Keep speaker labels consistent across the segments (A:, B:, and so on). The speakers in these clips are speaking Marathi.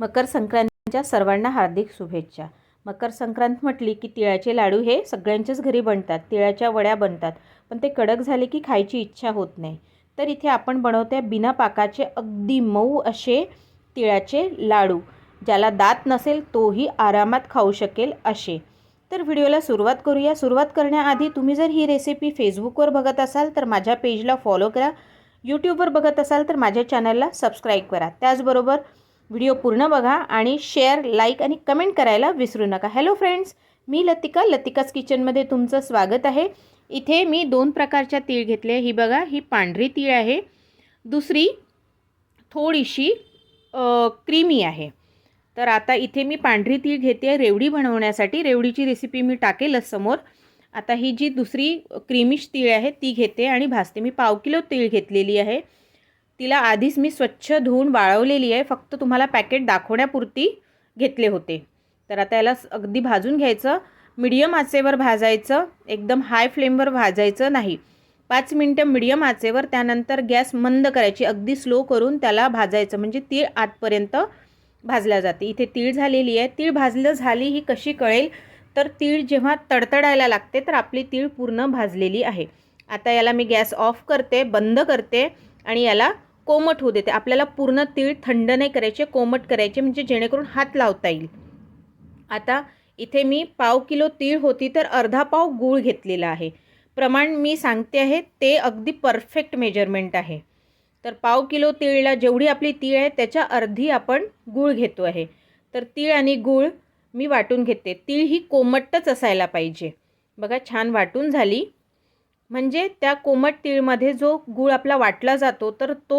A: मकर संक्रांतीच्या सर्वांना हार्दिक शुभेच्छा. मकर संक्रांत म्हटली की तिळाचे लाडू हे सगळ्यांच्याच घरी बनतात तिळाच्या वड्या बनतात पण ते कडक झाले की खायची इच्छा होत नाही. तर इथे आपण बनवते बिना पाकाचे अगदी मऊ असे तिळाचे लाडू. ज्याला दात नसेल तोही आरामात खाऊ शकेल असे. तर व्हिडिओला सुरुवात करूया. सुरुवात करण्याआधी तुम्ही जर ही रेसिपी फेसबुकवर बघत असाल तर माझ्या पेजला फॉलो करा. यूट्यूबवर बघत असाल तर माझ्या चॅनलला सबस्क्राईब करा. त्याचबरोबर व्हिडिओ पूर्ण बघा आणि शेअर लाईक आणि कमेंट करायला विसरू नका. हॅलो फ्रेंड्स मी लतिका लतिकाच किचनमध्ये तुमचं स्वागत आहे. इथे मी दोन प्रकारच्या तीळ घेतले. ही बघा ही पांढरी तीळ आहे. दुसरी थोडीशी क्रीमी आहे. तर आता इथे मी पांढरी तीळ घेते रेवडी बनवण्यासाठी. रेवडीची रेसिपी मी टाकेलच समोर. आता ही जी दुसरी क्रीमिश तीळ आहे ती घेते आणि भाजते. मी पाव किलो तीळ घेतलेली आहे. तिला आधीच मी स्वच्छ धुवून वाळवलेली आहे. फक्त तुम्हाला पॅकेट दाखवण्यापुरती घेतले होते. तर आता याला अगदी भाजून घ्यायचं. मिडियम आचेवर भाजायचं. एकदम हाय फ्लेमवर भाजायचं नाही. पाच मिनटं मिडियम आचेवर त्यानंतर गॅस मंद करायची. अगदी स्लो करून त्याला भाजायचं. म्हणजे तीळ आतपर्यंत भाजल्या जाते. इथे तीळ झालेली आहे. तीळ भाजलं झाली ही कशी कळेल? तर तीळ जेव्हा तडतडायला लागते तर आपली तीळ पूर्ण भाजलेली आहे. आता याला मी गॅस ऑफ करते बंद करते आणि याला कोमट होऊ देते. आपल्याला पूर्ण तीळ थंड नाही करायचे कोमट करायचे म्हणजे जेणेकरून हात लावता येईल. आता इथे मी पाव किलो तीळ होती तर अर्धा पाव गूळ घेतलेला आहे. प्रमाण मी सांगते आहे ते अगदी परफेक्ट मेजरमेंट आहे. तर पाव किलो तीळला जेवढी आपली तीळ आहे त्याच्या अर्धी आपण गूळ घेतो आहे. तर तीळ आणि गूळ मी वाटून घेते. तीळ ही कोमटच असायला पाहिजे. बघा छान वाटून झाली. म्हणजे त्या कोमट तीळमध्ये जो गूळ आपला वाटला जातो तर तो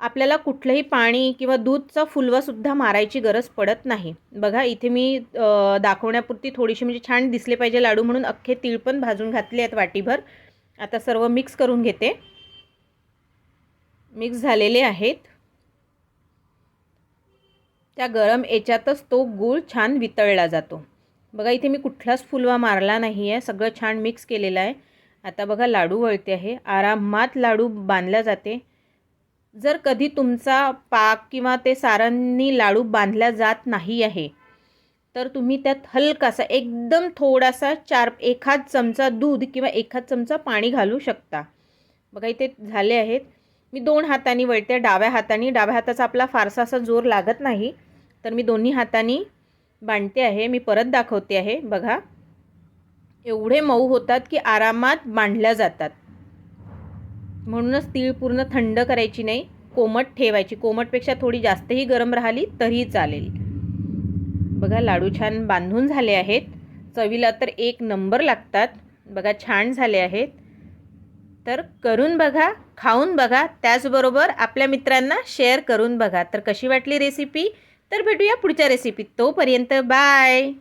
A: आपल्याला कुठलंही पाणी किंवा दूधचा फुलवासुद्धा मारायची गरज पडत नाही. बघा इथे मी दाखवण्यापुरती थोडीशी म्हणजे छान दिसले पाहिजे लाडू म्हणून. अख्खे तीळ पण भाजून घातले आहेत वाटीभर. आता सर्व मिक्स करून घेते. मिक्स झालेले आहेत. त्या गरम याच्यातच तो गूळ छान वितळला जातो. बघा इथे मी कुठलाच फुलवा मारला नाही आहे सगळं छान मिक्स केलेलं आहे. आता बघा लाडू वळते आहे. आरामात लाडू बांधल्या जाते. जर कधी तुमचा पाक किंवा ते सारांनी लाडू बांधल्या जात नाही आहे तर तुम्ही त्यात हलकासा एकदम थोडासा चार एखाद चमचा दूध किंवा एखाद चमचा पाणी घालू शकता. बघा इथे झाले आहेत. मी दोन हाताने वळते डाव्या हाताने. डाव्या हाताचा आपला फारसा असा जोर लागत नाही तर मी दोन्ही हाताने बांधते आहे. मी परत दाखवते आहे. बघा. एवढे मऊ होतात की आरामात बांधल्या जातात. म्हणूनच तीळ पूर्ण थंड करायची नाही कोमट ठेवायची. कोमटपेक्षा थोडी जास्तही गरम राहिली तरीही चालेल. बघा लाडू छान बांधून झाले आहेत. चवीला तर एक नंबर लागतात. बघा छान झाले आहेत. तर करून बघा खाऊन बघा. त्याचबरोबर आपल्या मित्रांना शेअर करून बघा. तर कशी वाटली रेसिपी? तर भेटूया पुढच्या रेसिपीत. तोपर्यंत बाय!